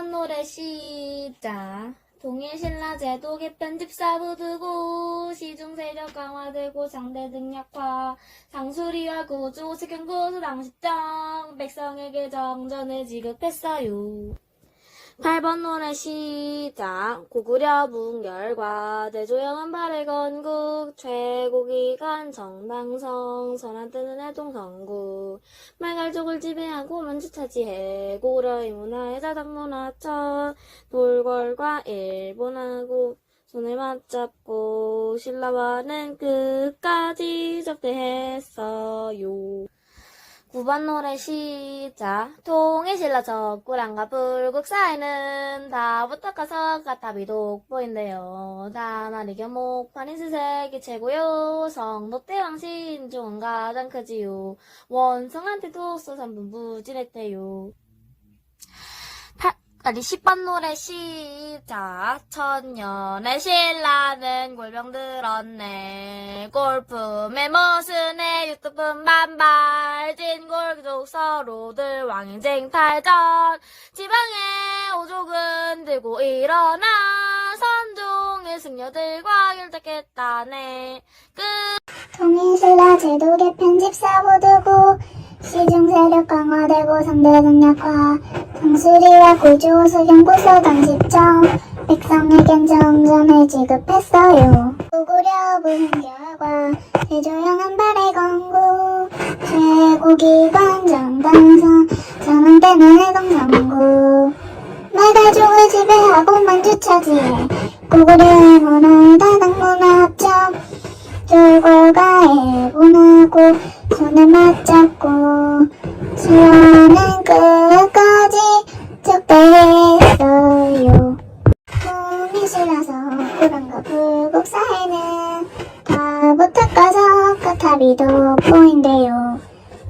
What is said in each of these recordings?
8번 노래 시작. 동일신라 제도 개편 집사부 두고 시중 세력 강화되고 장대 등 약화 상수리와 구조 세경구수 당식정 백성에게 정전을 지급했어요. 8번 노래 시작. 고구려 문결과 대조영은 발해 건국. 최고기관 정방성. 선한 뜨는 해동성국 말갈족을 지배하고 먼지 차지해. 고구려의 문화의 자당문화천 돌궐과 일본하고 손을 맞잡고 신라와는 끝까지 적대했어요. 9번 노래 시작. 통일신라 적구랑과 불국 사이는 다부터 가서 가탑이 돋보인대요. 다나리 견목 판인수색이 최고요. 성덕대왕신 중은 가장 크지요. 원성한테도 써산분 부진했대요. 10번 노래 시작. 천년의 신라는 골병 들었네. 골품의 머슴의 유튜브 반발 진골족 서로들 왕인쟁 탈전. 지방의 오족은 들고 일어나 선종의 승려들과 결탁했다네. 통일신라 제도 개편 집사부 두고 시중 세력 강화되고 상대등 약화 정수리와 구조 수경구서 당집정 백성에겐 정전을 지급했어요. 고구려 문결과 대조영한 발의 건국 최고기관 정당선 전원때는 해동정국. 말가족을 지배하고 만주차지해 고구려의 문화의 다당문화 합정 돌궐과 일본하고 손을 맞잡고 통일실라서 구름과 불국 사이는 다부터 가서 까탑이 돋보인대요.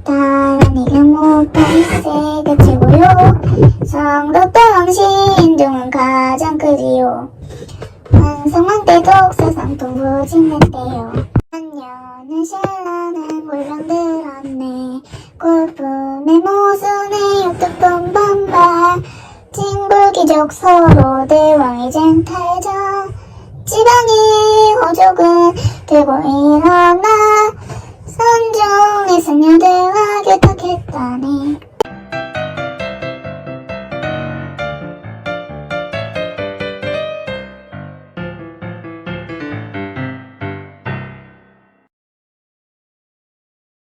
다란히 경목판이 세계 최고요. 성덕도 왕신 중은 가장 크지요. 완성한 때 독서상 동부진했대요. 한년은 신라는 골병 들었네. 골품의 모순에 육두품 반발. 징불기족 서로들 왕의쟁 탈전. 지방의 호족은 들고 일어나. 선종의 승려들과 결탁했다네.